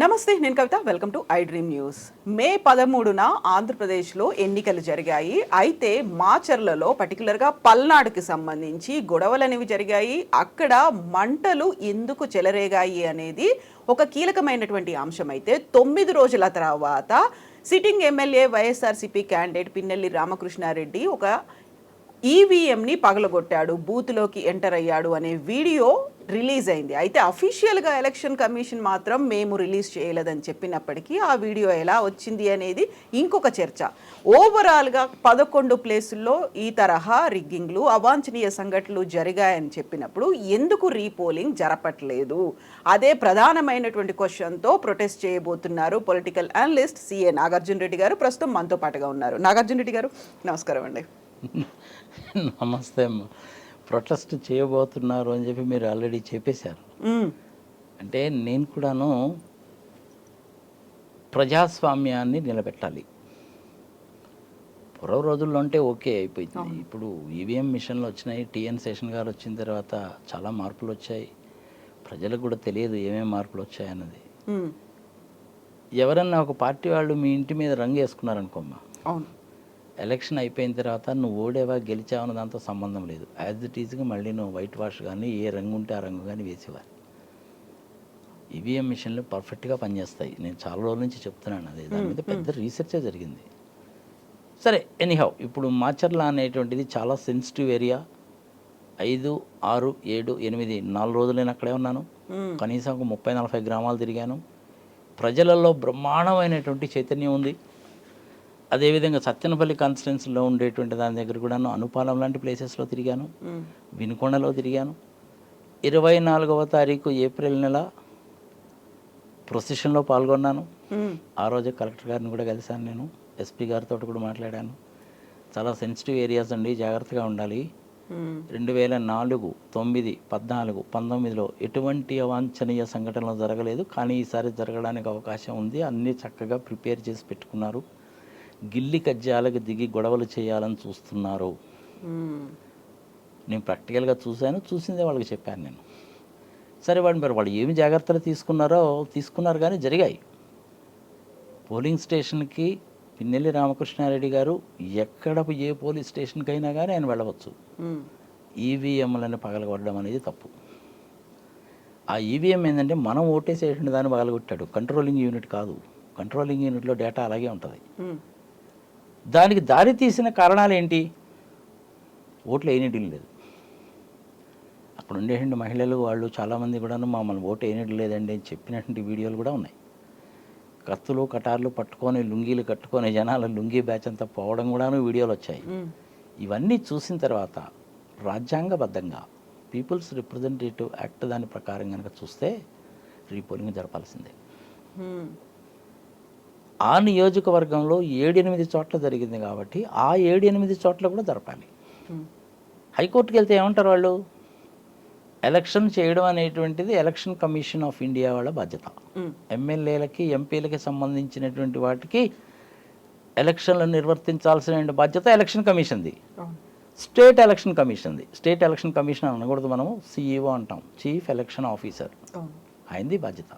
నమస్తే నేను Kavitha. Welcome to I Dream News May పదమూడున ఆంధ్రప్రదేశ్లో ఎన్నికలు జరిగాయి. అయితే మాచర్లలో పర్టికులర్గా పల్నాడుకి సంబంధించి గొడవలనేవి జరిగాయి. అక్కడ మంటలు ఎందుకు చెలరేగాయి అనేది ఒక కీలకమైనటువంటి అంశం అయితే తొమ్మిది రోజుల తర్వాత sitting MLA YSRCP candidate Pinnelli Ramakrishna Reddy ఒక ఈవీఎంని పగలగొట్టాడు బూత్లోకి ఎంటర్ అయ్యాడు అనే వీడియో రిలీజ్ అయింది. అయితే అఫీషియల్గా ఎలక్షన్ కమిషన్ మాత్రం మేము రిలీజ్ చేయలేదని చెప్పినప్పటికీ ఆ వీడియో ఎలా వచ్చింది అనేది ఇంకొక చర్చ. ఓవరాల్గా పదకొండు ప్లేసుల్లో ఈ తరహా రిగ్గింగ్లు అవాంఛనీయ సంఘటనలు జరిగాయని చెప్పినప్పుడు ఎందుకు రీపోలింగ్ జరపట్లేదు? అదే ప్రధానమైనటువంటి క్వశ్చన్తో ప్రొటెస్ట్ చేయబోతున్నారు political analyst CA Nagarjuna Reddy గారు. ప్రస్తుతం మనతో పాటుగా ఉన్నారు. నాగార్జున రెడ్డి గారు నమస్కారం అండి. నమస్తే అమ్మ. ప్రొటెస్ట్ చేయబోతున్నారు అని చెప్పి మీరు ఆల్రెడీ చెప్పేశారు. అంటే నేను కూడాను ప్రజాస్వామ్యాన్ని నిలబెట్టాలి. పూర్వ రోజుల్లో అంటే ఓకే అయిపోయింది. ఇప్పుడు ఈవీఎం మిషన్లు వచ్చినాయి టీఎన్ శేషన్ గారు వచ్చిన తర్వాత చాలా మార్పులు వచ్చాయి. ప్రజలకు కూడా తెలియదు ఏమేమి మార్పులు వచ్చాయన్నది. ఎవరన్నా ఒక పార్టీ వాళ్ళు మీ ఇంటి మీద రంగు వేసుకున్నారనుకోమ్మా. అవును. ఎలక్షన్ అయిపోయిన తర్వాత నువ్వు ఓడేవా గెలిచావు అన్న దాంతో సంబంధం లేదు. యాజ్ ఇట్ ఈజ్గా మళ్ళీ నువ్వు వైట్ వాష్ కానీ ఏ రంగు ఉంటే ఆ రంగు కానీ వేసేవారు. ఈవీఎం మిషన్లు పర్ఫెక్ట్గా పనిచేస్తాయి. నేను చాలా రోజుల నుంచి చెప్తున్నాను అది. దాని మీద పెద్ద రీసెర్చే జరిగింది. సరే ఎనీహౌ ఇప్పుడు మాచర్ల అనేటువంటిది చాలా సెన్సిటివ్ ఏరియా ఐదు ఆరు ఏడు ఎనిమిది నాలుగు రోజులు నేను అక్కడే ఉన్నాను. కనీసం ఒక ముప్పై నలభై గ్రామాలు తిరిగాను. ప్రజలలో బ్రహ్మాండమైనటువంటి చైతన్యం ఉంది. అదేవిధంగా సత్యనపల్లి కాన్స్టిట్యున్సీలో ఉండేటువంటి దాని దగ్గర కూడాను అనుపాలం లాంటి ప్లేసెస్లో తిరిగాను. వినుకొండలో తిరిగాను. ఇరవై నాలుగవ తారీఖు ఏప్రిల్ నెల ప్రొసెషన్లో పాల్గొన్నాను. ఆ రోజే కలెక్టర్ గారిని కూడా కలిశాను నేను. ఎస్పీ గారితో కూడా మాట్లాడాను. చాలా సెన్సిటివ్ ఏరియాస్ అండి జాగ్రత్తగా ఉండాలి. రెండు వేల నాలుగు తొమ్మిది పద్నాలుగు పంతొమ్మిదిలో ఎటువంటి అవాంఛనీయ సంఘటనలు జరగలేదు. కానీ ఈసారి జరగడానికి అవకాశం ఉంది. అన్నీ చక్కగా ప్రిపేర్ చేసి పెట్టుకున్నారు. గిల్లి కజ్జాలకు దిగి గొడవలు చేయాలని చూస్తున్నారు. నేను ప్రాక్టికల్గా చూశాను చూసిందే వాళ్ళకి చెప్పాను నేను. సరే వాడు మరి వాళ్ళు ఏమి జాగ్రత్తలు తీసుకున్నారో తీసుకున్నారు కానీ జరిగాయి. పోలింగ్ స్టేషన్కి పిన్నెల్లి రామకృష్ణారెడ్డి గారు ఎక్కడ ఏ పోలీస్ స్టేషన్కైనా కానీ ఆయన వెళ్ళవచ్చు. ఈవీఎంలను పగలగొట్టడం అనేది తప్పు. ఆ ఈవీఎం ఏంటంటే మనం ఓటేసేటువంటి దాన్ని పగలగొట్టాడు. కంట్రోలింగ్ యూనిట్ కాదు. కంట్రోలింగ్ యూనిట్లో డేటా అలాగే ఉంటుంది. దానికి దారి తీసిన కారణాలు ఏంటి ఓట్లు వేయనిటిం లేదు. అక్కడ ఉండేటువంటి మహిళలు వాళ్ళు చాలామంది కూడాను మమ్మల్ని ఓటు వేయనిటి లేదండి అని చెప్పినటువంటి వీడియోలు కూడా ఉన్నాయి. కత్తులు కటార్లు పట్టుకొని లుంగీలు కట్టుకొని జనాలు లుంగీ బ్యాచ్ అంతా పోవడం కూడాను వీడియోలు వచ్చాయి. ఇవన్నీ చూసిన తర్వాత రాజ్యాంగబద్ధంగా పీపుల్స్ రిప్రజెంటేటివ్ యాక్ట్ దాని ప్రకారం కనుక చూస్తే రీపోలింగ్ జరపాల్సిందే. ఆ నియోజకవర్గంలో ఏడెనిమిది చోట్ల జరిగింది కాబట్టి ఆ ఏడెనిమిది చోట్ల కూడా జరపాలి. హైకోర్టుకి వెళ్తే ఏమంటారు వాళ్ళు ఎలక్షన్ చేయడం అనేటువంటిది ఎలక్షన్ కమిషన్ ఆఫ్ ఇండియా వాళ్ళ బాధ్యత మ్మ్. ఎమ్మెల్యేలకి ఎంపీలకి సంబంధించినటువంటి వాటికి ఎలక్షన్లు నిర్వర్తించాల్సిన బాధ్యత ఎలక్షన్ కమిషన్ది. స్టేట్ ఎలక్షన్ కమిషన్ది స్టేట్ ఎలక్షన్ కమిషన్ అనకూడదు మనము సిఈఓ అంటాం చీఫ్ ఎలక్షన్ ఆఫీసర్. ఆయనది బాధ్యత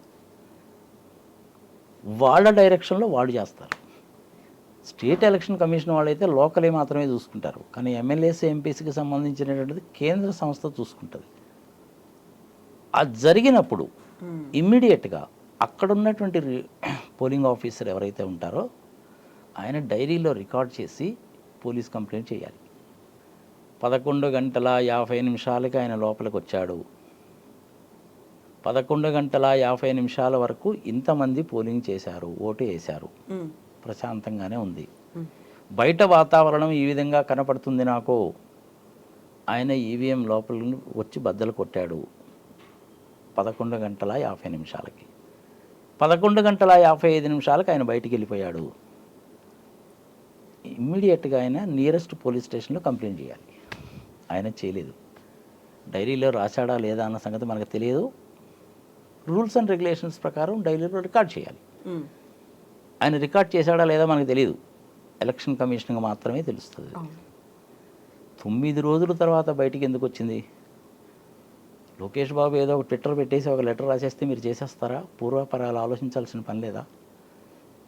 వాళ్ళ డైరెక్షన్లో వాళ్ళు చేస్తారు. స్టేట్ ఎలక్షన్ కమిషన్ వాళ్ళైతే లోకలే మాత్రమే చూసుకుంటారు. కానీ ఎమ్మెల్యేస్ ఎంపీసీకి సంబంధించినటువంటిది కేంద్ర సంస్థ చూసుకుంటుంది. అది జరిగినప్పుడు మ్మ్. ఇమ్మీడియట్గా అక్కడ ఉన్నటువంటి పోలింగ్ ఆఫీసర్ ఎవరైతే ఉంటారో ఆయన డైరీలో రికార్డ్ చేసి పోలీస్ కంప్లైంట్ చేయాలి. పదకొండు గంటల యాభై నిమిషాలకి ఆయన లోపలికి వచ్చాడు పదకొండు గంటల యాభై నిమిషాల వరకు ఇంతమంది పోలింగ్ చేశారు ఓటు వేశారు. ప్రశాంతంగానే ఉంది. బయట వాతావరణం ఈ విధంగా కనపడుతుంది నాకు. ఆయన ఈవీఎం లోపల నుండి వచ్చి బద్దలు కొట్టాడు. పదకొండు గంటల యాభై నిమిషాలకి. పదకొండు గంటల యాభై ఐదు నిమిషాలకు ఆయన బయటికి వెళ్ళిపోయాడు. ఇమ్మీడియట్గా ఆయన నియరెస్ట్ పోలీస్ స్టేషన్లో కంప్లైంట్ చేయాలి. ఆయన చేయలేదు. డైరీలో రాశాడా లేదా అన్న సంగతి మనకు తెలియదు. రూల్స్ అండ్ రెగ్యులేషన్స్ ప్రకారం డైరీలో రికార్డ్ చేయాలి. ఆయన రికార్డ్ చేశాడా లేదా మనకు తెలియదు ఎలక్షన్ కమిషన్కి మాత్రమే తెలుస్తుంది. తొమ్మిది రోజుల తర్వాత బయటికి ఎందుకు వచ్చింది? లోకేష్ బాబు ఏదో ఒక ట్విట్టర్ పెట్టేసి ఒక లెటర్ రాసేస్తే మీరు చేసేస్తారా? పూర్వపరాలు ఆలోచించాల్సిన పని లేదా?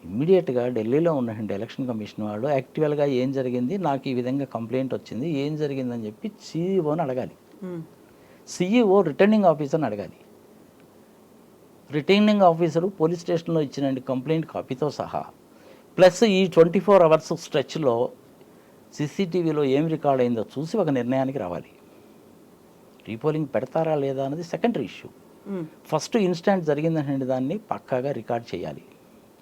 ఇమ్మీడియట్గా ఢిల్లీలో ఉన్నటువంటి ఎలక్షన్ కమిషన్ వాళ్ళు యాక్చువల్గా ఏం జరిగింది? నాకు ఈ విధంగా కంప్లైంట్ వచ్చింది. ఏం జరిగిందని చెప్పి సీఈఓని అడగాలి. సీఈఓ రిటర్నింగ్ ఆఫీసర్ని అడగాలి. రిటర్నింగ్ ఆఫీసరు పోలీస్ స్టేషన్లో ఇచ్చిన కంప్లైంట్ కాపీతో సహా. ప్లస్ ఈ ట్వంటీ ఫోర్ అవర్స్ స్ట్రెచ్లో సీసీటీవీలో ఏం రికార్డ్ అయిందో చూసి ఒక నిర్ణయానికి రావాలి. రీపోలింగ్ పెడతారా లేదా అన్నది సెకండరీ ఇష్యూ. ఫస్ట్ ఇన్స్టెంట్ జరిగిందనే దాన్ని పక్కాగా రికార్డ్ చేయాలి.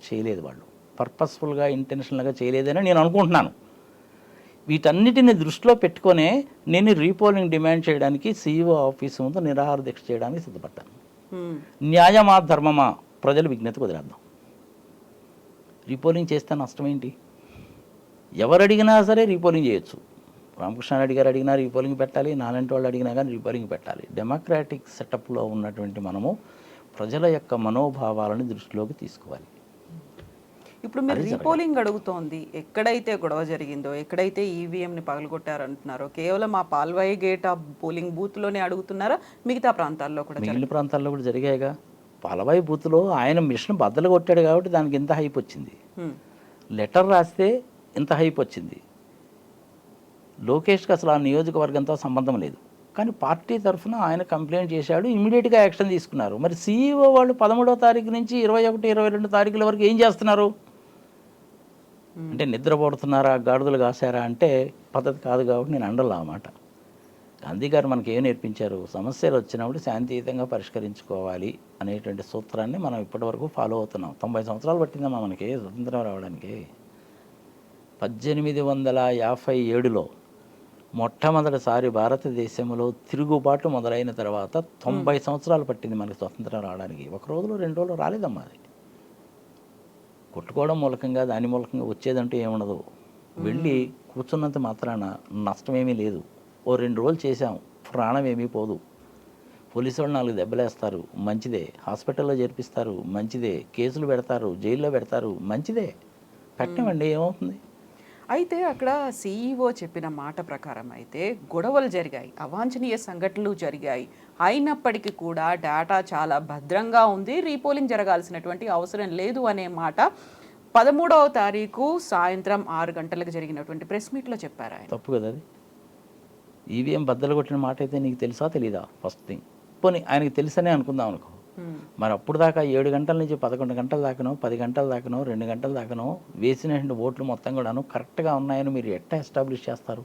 చేయలేదు వాళ్ళు. పర్పస్ఫుల్గా ఇంటెన్షనల్గా చేయలేదని నేను అనుకుంటున్నాను. వీటన్నిటిని దృష్టిలో పెట్టుకొనే నేను రీపోలింగ్ డిమాండ్ చేయడానికి సీఈఓ ఆఫీస్ ముందు నిరాహార దీక్ష చేయడానికి సిద్ధపడ్డాను. న్యాయమా ధర్మమా ప్రజల విజ్ఞత వదిలేద్దాం. రీపోలింగ్ చేస్తే నష్టం ఏంటి? ఎవరు అడిగినా సరే రీపోలింగ్ చేయొచ్చు. రామకృష్ణారెడ్డి గారు అడిగినా రీపోలింగ్ పెట్టాలి నాలాంటి వాళ్ళు అడిగినా కానీ రీపోలింగ్ పెట్టాలి. డెమోక్రాటిక్ సెటప్లో ఉన్నటువంటి మనము ప్రజల యొక్క మనోభావాలను దృష్టిలోకి తీసుకోవాలి. ఇప్పుడు మీరు రీపోలింగ్ అడుగుతోంది. ఎక్కడైతే గొడవ జరిగిందో ఎక్కడైతే ఈవీఎంని పగలగొట్టారంటున్నారో కేవలం ఆ పాల్వాయి గేట్ ఆ పోలింగ్ బూత్లోనే అడుగుతున్నారా? మిగతా ప్రాంతాల్లో కూడా మిగిలిన ప్రాంతాల్లో కూడా జరిగాయిగా. పాలవాయి బూత్లో ఆయన మిషన్ బద్దలు కొట్టాడు కాబట్టి దానికి ఇంత హైప్ వచ్చింది. లెటర్ రాస్తే ఇంత హైప్ వచ్చింది. లోకేష్కి అసలు ఆ నియోజకవర్గంతో సంబంధం లేదు. కానీ పార్టీ తరఫున ఆయన కంప్లైంట్ చేశాడు. ఇమీడియట్గా యాక్షన్ తీసుకున్నారు. మరి సీఈఓ వాళ్ళు పదమూడో తారీఖు నుంచి ఇరవై ఒకటి ఇరవై రెండు తారీఖుల వరకు ఏం చేస్తున్నారు? అంటే నిద్రపోడుతున్నారా గాడిదలు కాసారా అంటే పద్ధతి కాదు కాబట్టి నేను అండలా అన్నమాట గాంధీ గారు మనకి ఏం నేర్పించారు? సమస్యలు వచ్చినప్పుడు శాంతియుతంగా పరిష్కరించుకోవాలి అనేటువంటి సూత్రాన్ని మనం ఇప్పటివరకు ఫాలో అవుతున్నాం. తొంభై సంవత్సరాలు పట్టిందమ్మా మనకి స్వతంత్రం రావడానికి. పద్దెనిమిది వందల యాభై ఏడులో మొట్టమొదటిసారి భారతదేశంలో తిరుగుబాటు మొదలైన తర్వాత తొంభై సంవత్సరాలు పట్టింది మనకి స్వతంత్రం రావడానికి. ఒక రోజులో రెండు రోజులు రాలేదమ్మా అది. కొట్టుకోవడం మూలకంగా దాని మూలకంగా వచ్చేదంటూ ఏముండదు. వెళ్ళి కూర్చున్నంత మాత్రాన నష్టమేమీ లేదు. ఓ రెండు రోజులు చేసాం ప్రాణం ఏమీ పోదు. పోలీసు వాళ్ళు నాలుగు దెబ్బలేస్తారు. మంచిదే. హాస్పిటల్లో చేర్పిస్తారు మంచిదే. కేసులు పెడతారు. జైల్లో పెడతారు. మంచిదే. పెట్టమండి ఏమవుతుంది? అయితే అక్కడ సీఈఓ చెప్పిన మాట ప్రకారం అయితే గొడవలు జరిగాయి. అవాంఛనీయ సంఘటనలు జరిగాయి. అయినప్పటికీ కూడా డేటా చాలా భద్రంగా ఉంది. రీపోలింగ్ జరగాల్సినటువంటి అవసరం లేదు అనే మాట పదమూడవ తారీఖు సాయంత్రం ఆరు గంటలకు జరిగినటువంటి ప్రెస్ మీట్లో చెప్పారు ఆయన. తప్పు కదా అది. ఈవీఎం బద్దలు కొట్టిన మాట అయితే నీకు తెలుసా తెలీదా? ఫస్ట్ థింగ్ పోనీ ఆయనకి తెలుసనే అనుకుందాం అనుకో. మరి అప్పుడు దాకా ఏడు గంటల నుంచి పదకొండు గంటల దాకానో పది గంటల దాకానో రెండు గంటల దాకానో వేసినటువంటి ఓట్లు మొత్తం కూడాను కరెక్ట్గా ఉన్నాయని మీరు ఎట్టా ఎస్టాబ్లిష్ చేస్తారు?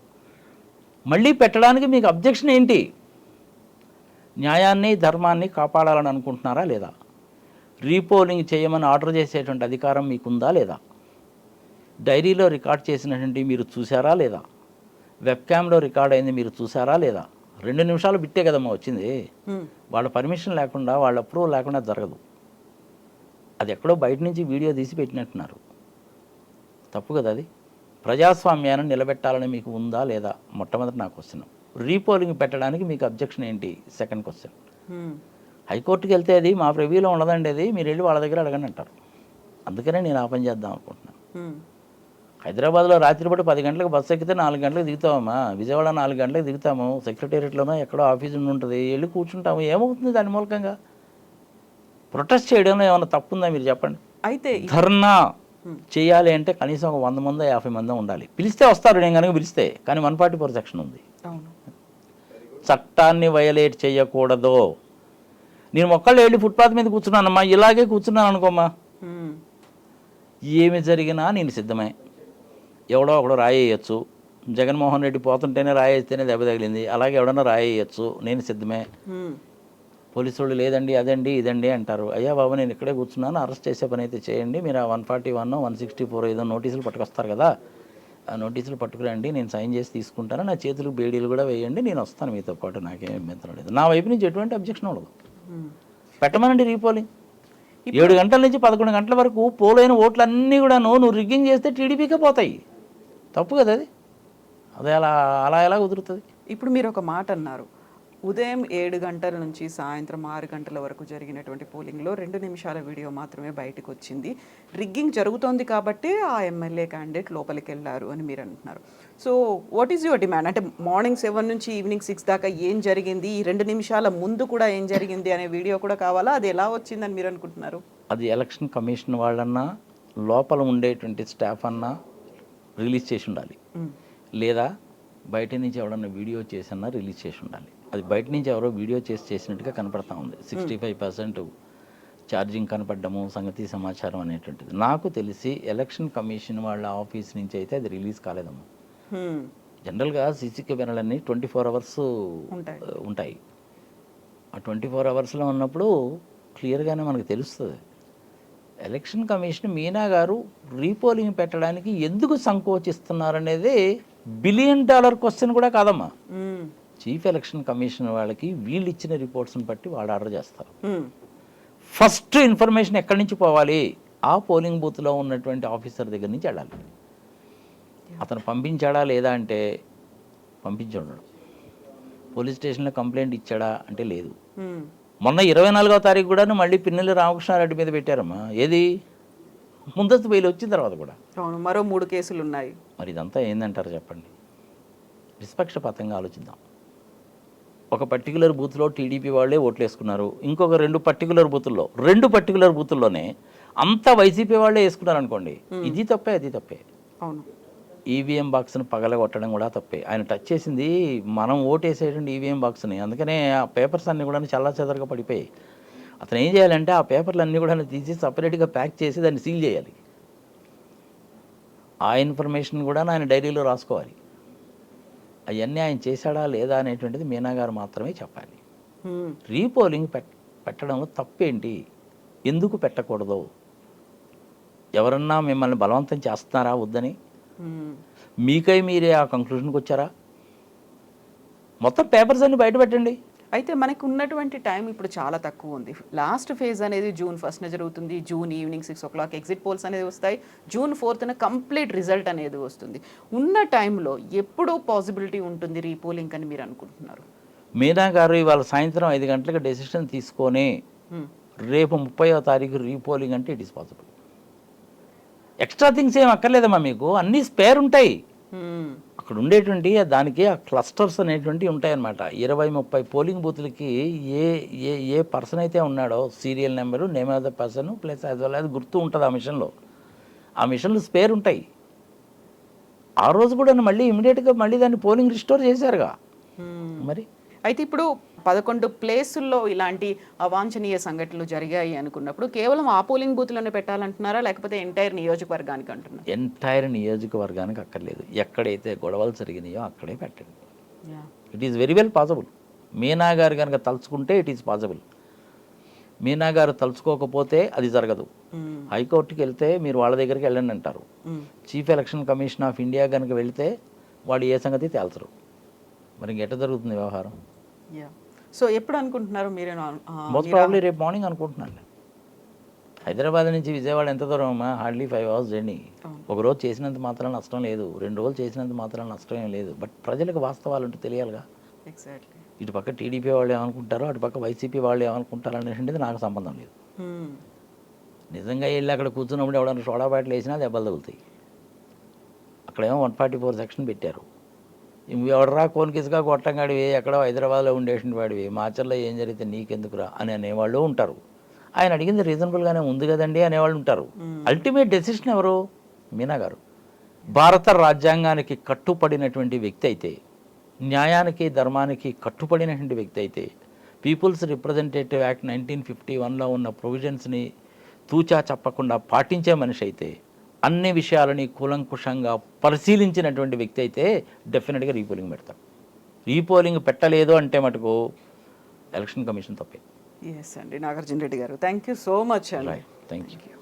మళ్ళీ పెట్టడానికి మీకు అబ్జెక్షన్ ఏంటి? న్యాయాన్ని ధర్మాన్ని కాపాడాలని అనుకుంటున్నారా లేదా? రీపోలింగ్ చేయమని ఆర్డర్ చేసేటువంటి అధికారం మీకుందా లేదా? డైరీలో రికార్డ్ చేసినటువంటి మీరు చూసారా లేదా? వెబ్ క్యామ్లో రికార్డ్ అయింది మీరు చూసారా లేదా? రెండు నిమిషాలు బిట్టే కదమ్మా వచ్చింది. వాళ్ళ పర్మిషన్ లేకుండా వాళ్ళ అప్రూవల్ లేకుండా జరగదు. అది ఎక్కడో బయట నుంచి వీడియో తీసి పెట్టినట్టున్నారు. తప్పు కదా అది. ప్రజాస్వామ్యాన్ని నిలబెట్టాలని మీకు ఉందా లేదా? మొట్టమొదటి నా క్వశ్చన్. రీపోలింగ్ పెట్టడానికి మీకు అబ్జెక్షన్ ఏంటి? Second question. హైకోర్టుకి వెళ్తే అది మా ప్రివ్యూలో ఉండదండి అది మీరు వెళ్ళి వాళ్ళ దగ్గర అడగండి అంటారు. అందుకనే నేను ఆ పని చేద్దాం అనుకుంటున్నాను. హైదరాబాద్లో రాత్రిపూట పది గంటలకు బస్సు ఎక్కితే నాలుగు గంటలకు దిగుతామమ్మా విజయవాడ నాలుగు గంటలకు దిగుతాము. సెక్రటేరియట్లోనో ఎక్కడో ఆఫీస్ ఉండి ఉంటుంది. వెళ్ళి కూర్చుంటాము. ఏమవుతుంది దాని మూలకంగా? ప్రొటెస్ట్ చేయడంలో ఏమైనా తప్పు ఉందా మీరు చెప్పండి? అయితే ధర్నా చేయాలి అంటే కనీసం ఒక వంద మందో యాభై మందో ఉండాలి. పిలిస్తే వస్తారు నేను కనుక పిలిస్తే. కానీ వన్ ఫార్టీ ఫోర్ సెక్షన్ ఉంది. అవును. చట్టాన్ని వయలేట్ చేయకూడదు. నేను మొక్కళ్ళు వెళ్ళి ఫుట్పాత్ మీద కూర్చున్నానమ్మా ఇలాగే కూర్చున్నాను అనుకోమ్మా. ఏమి జరిగినా నేను సిద్ధమే. ఎవడో ఒకడు రాయేయచ్చు. జగన్మోహన్ రెడ్డి పోతుంటేనే రాయేస్తేనే దెబ్బ తగిలింది. అలాగే ఎవడన్నా రాయేయచ్చు. నేను సిద్ధమే. పోలీసు వాళ్ళు లేదండి అదండి ఇదండి అంటారు. అయ్యా బాబు నేను ఇక్కడే కూర్చున్నాను. అరెస్ట్ చేసే పని అయితే చేయండి. మీరు ఆ one forty one one sixty four ఏదో నోటీసులు పట్టుకొస్తారు కదా. నోటీసులు పట్టుకురండి నేను సైన్ చేసి తీసుకుంటాను నా చేతులకు బేడీలు కూడా వేయండి నేను వస్తాను మీతో పాటు నాకేం ఇబ్బంది లేదు. నా వైపు నుంచి ఎటువంటి అబ్జెక్షన్ ఉండదు. పెట్టమనండి రీపోలింగ్. ఏడు గంటల నుంచి పదకొండు గంటల వరకు పోలైన ఓట్లు అన్నీ కూడాను నువ్వు రిగ్గింగ్ చేస్తే టీడీపీకే పోతాయి. తప్పు కదా అది? అదే అలా అలా ఎలా కుదురుతుంది? ఇప్పుడు మీరు ఒక మాట అన్నారు. ఉదయం ఏడు గంటల నుంచి సాయంత్రం ఆరు గంటల వరకు జరిగినటువంటి పోలింగ్లో రెండు నిమిషాల వీడియో మాత్రమే బయటకు వచ్చింది రిగ్గింగ్ జరుగుతోంది కాబట్టి ఆ ఎమ్మెల్యే క్యాండిడేట్ లోపలికి వెళ్ళారు అని మీరు అంటున్నారు so what is your demand అంటే మార్నింగ్ సెవెన్ నుంచి ఈవినింగ్ సిక్స్ దాకా ఏం జరిగింది? ఈ రెండు నిమిషాల ముందు కూడా ఏం జరిగింది అనే వీడియో కూడా కావాలా? అది ఎలా వచ్చిందని మీరు అనుకుంటున్నారు? అది ఎలక్షన్ కమిషన్ వాళ్ళన్నా లోపల ఉండేటువంటి స్టాఫ్ అన్నా రిలీజ్ చేసి ఉండాలి. లేదా బయట నుంచి ఎవడన్నా వీడియో చేసన్నా రిలీజ్ చేసి ఉండాలి. అది బయట నుంచి ఎవరో వీడియో చేసి చేసినట్టుగా కనపడతా ఉంది సిక్స్టీ ఫైవ్ పర్సెంట్ ఛార్జింగ్ కనపడము సంగతి సమాచారం అనేటువంటిది నాకు తెలిసి ఎలక్షన్ కమిషన్ వాళ్ళ ఆఫీస్ నుంచి అయితే అది రిలీజ్ కాలేదమ్మా. జనరల్గా సీసీ కెమెరాలన్నీ ట్వంటీ ఫోర్ అవర్స్ ఉంటాయి. ఉంటాయి ఆ ట్వంటీ ఫోర్ అవర్స్లో ఉన్నప్పుడు క్లియర్గానే మనకు తెలుస్తుంది ఎలక్షన్ కమిషన్ మీనా గారు రీపోలింగ్ పెట్టడానికి ఎందుకు సంకోచిస్తున్నారనేది బిలియన్ డాలర్ క్వశ్చన్ కూడా కాదమ్మా మ్మ్. చీఫ్ ఎలక్షన్ కమిషన్ వాళ్ళకి వీళ్ళు ఇచ్చిన రిపోర్ట్స్ని బట్టి వాళ్ళు ఆర్డర్ చేస్తారు. ఫస్ట్ ఇన్ఫర్మేషన్ ఎక్కడి నుంచి పోవాలి? ఆ పోలింగ్ బూత్లో ఉన్నటువంటి ఆఫీసర్ దగ్గర నుంచి వెళ్ళాలి. అతను పంపించాడా లేదా అంటే పంపించాడు. పోలీస్ స్టేషన్లో కంప్లైంట్ ఇచ్చాడా అంటే లేదు. మొన్న ఇరవై నాలుగో తారీఖు కూడా మళ్ళీ పిన్నెల్లి రామకృష్ణారెడ్డి మీద పెట్టారమ్మా. ఏది? ముందస్తు బయలు వచ్చిన తర్వాత కూడా. అవును మరో మూడు కేసులు ఉన్నాయి మరి ఇదంతా ఏందంటారు చెప్పండి? నిష్పక్షపాతంగా ఆలోచిద్దాం. ఒక పర్టికులర్ బూత్లో టీడీపీ వాళ్ళే ఓట్లు వేసుకున్నారు ఇంకొక రెండు పర్టికులర్ బూతుల్లో రెండు పర్టికులర్ బూతుల్లోనే అంతా వైసీపీ వాళ్ళే వేసుకున్నారు అనుకోండి. ఇది తప్పే అది తప్పే. అవును. ఈవీఎం బాక్స్ని పగలగొట్టడం కూడా తప్పే. ఆయన టచ్ చేసింది మనం ఓటేసేటువంటి ఈవీఎం బాక్స్ని అందుకనే ఆ పేపర్స్ అన్నీ కూడా చాలా చెదరగా పడిపోయాయి. అతను ఏం చేయాలంటే ఆ పేపర్లు అన్నీ కూడా తీసి సపరేట్గా ప్యాక్ చేసి దాన్ని సీల్ చేయాలి. ఆ ఇన్ఫర్మేషన్ కూడా ఆయన డైరీలో రాసుకోవాలి. అవన్నీ ఆయన చేశాడా లేదా అనేటువంటిది మీనా గారు మాత్రమే చెప్పాలి. రీపోలింగ్ పెట్ పెట్టడంలో తప్పేంటి? ఎందుకు పెట్టకూడదు? ఎవరన్నా మిమ్మల్ని బలవంతం చేస్తున్నారా వద్దని. మీకై మీరే ఆ కంక్లూషన్కి వచ్చారా? మొత్తం పేపర్స్ అన్ని బయట పెట్టండి. అయితే మనకు ఉన్నటువంటి టైం ఇప్పుడు చాలా తక్కువ ఉంది. లాస్ట్ ఫేజ్ అనేది జూన్ ఫస్ట్న జరుగుతుంది. June evening six o'clock exit polls అనేది వస్తాయి. జూన్ ఫోర్త్న కంప్లీట్ రిజల్ట్ అనేది వస్తుంది. ఉన్న టైంలో ఎప్పుడు పాసిబిలిటీ ఉంటుంది రీపోలింగ్ అని మీరు అనుకుంటున్నారు? మీనా గారు ఇవాళ సాయంత్రం ఐదు గంటలకు డెసిషన్ తీసుకొని. రేపు ముప్పైవ తారీఖు రీపోలింగ్ అంటే it is possible. Extra things ఏం అక్కర్లేదమ్మా మీకు. అన్నీ స్పేర్ ఉంటాయి. అక్కడ ఉండేటువంటి దానికి ఆ క్లస్టర్స్ అనేటువంటివి ఉంటాయన్నమాట. ఇరవై ముప్పై పోలింగ్ బూత్లకి ఏ ఏ ఏ పర్సన్ అయితే ఉన్నాడో serial number name of the person plus as well అది గుర్తు ఉంటుంది ఆ మిషన్లో. ఆ మిషన్లు స్పేర్ ఉంటాయి. ఆ రోజు కూడా మళ్ళీ ఇమీడియట్గా మళ్ళీ దాన్ని పోలింగ్ రిస్టోర్ చేశారుగా. మరి అయితే ఇప్పుడు పదకొండు ప్లేసుల్లో ఇలాంటి అవాంఛనీయ సంఘటనలు జరిగాయి అనుకున్నప్పుడు కేవలం ఆ పోలింగ్ బూత్లోనే పెట్టాలంటున్నారా? లేకపోతే ఎంటైర్ నియోజకవర్గానికి అంటున్నారా? ఎంటైర్ నియోజకవర్గానికి అక్కర్లేదు. ఎక్కడైతే గొడవలు జరిగినాయో అక్కడే పెట్టండి. It is very well possible Meena గారు కనుక తలుచుకుంటే ఇట్ ఈస్ పాసిబుల్ మీనా గారు తలుచుకోకపోతే అది జరగదు. Hmm. హైకోర్టుకి వెళ్తే మీరు వాళ్ళ దగ్గరికి వెళ్ళండి అంటారు. Chief election commission of India కనుక వెళితే వాడు ఏ సంగతి తేల్చరు. మరి ఇంకెట్ట జరుగుతుంది వ్యవహారం. సో ఎప్పుడు అనుకుంటున్నారు మీరే? మోస్ట్ ప్రాబ్లీ రేపు మార్నింగ్ అనుకుంటున్నాను హైదరాబాద్ నుంచి విజయవాడ ఎంత దూరం? అమ్మా హార్డ్లీ ఫైవ్ అవర్స్ జర్నీ అవును. ఒక రోజు చేసినంత మాత్రం నష్టం లేదు. రెండు రోజులు చేసినంత మాత్రం నష్టం ఏం లేదు. బట్ ప్రజలకు వాస్తవాలు అంటే తెలియాలిగా. ఎగ్జాక్ట్లీ ఇటు పక్క టీడీపీ వాళ్ళు ఏమనుకుంటారో అటు పక్క వైసీపీ వాళ్ళు ఏమనుకుంటారో అనేటువంటిది నాకు సంబంధం లేదు. నిజంగా వెళ్ళి అక్కడ కూర్చున్నప్పుడు ఎవడన్నా సోడా బాటిల్ వేసినా దెబ్బలు తగులుతాయి. అక్కడేమో వన్ ఫార్టీ ఫోర్ సెక్షన్ పెట్టారు. ఎవడరా కోన్కిస్గా కొట్టంగాడివి ఎక్కడో హైదరాబాద్లో ఉండేసిన వాడివి. మాచర్లో ఏం జరిగితే నీకెందుకురా అని అనేవాళ్ళు ఉంటారు. ఆయన అడిగింది రీజనబుల్గానే ఉంది కదండి అనేవాళ్ళు ఉంటారు. అల్టిమేట్ డెసిషన్ ఎవరు? మీనా గారు. భారత రాజ్యాంగానికి కట్టుపడినటువంటి వ్యక్తి అయితే న్యాయానికి ధర్మానికి కట్టుపడినటువంటి వ్యక్తి అయితే people's representative act nineteen fifty వన్లో ఉన్న ప్రొవిజన్స్ని తూచా చెప్పకుండా పాటించే మనిషి అయితే అన్ని విషయాలని కూలంకుషంగా పరిశీలించినటువంటి వ్యక్తి అయితే డెఫినెట్గా రీపోలింగ్ పెడతారు రీపోలింగ్ పెట్టలేదు అంటే మటుకు ఎలక్షన్ కమిషన్ తప్పే. ఎస్ అండి నాగార్జున రెడ్డి గారు. థ్యాంక్ యూ సో మచ్ అండి. Thank you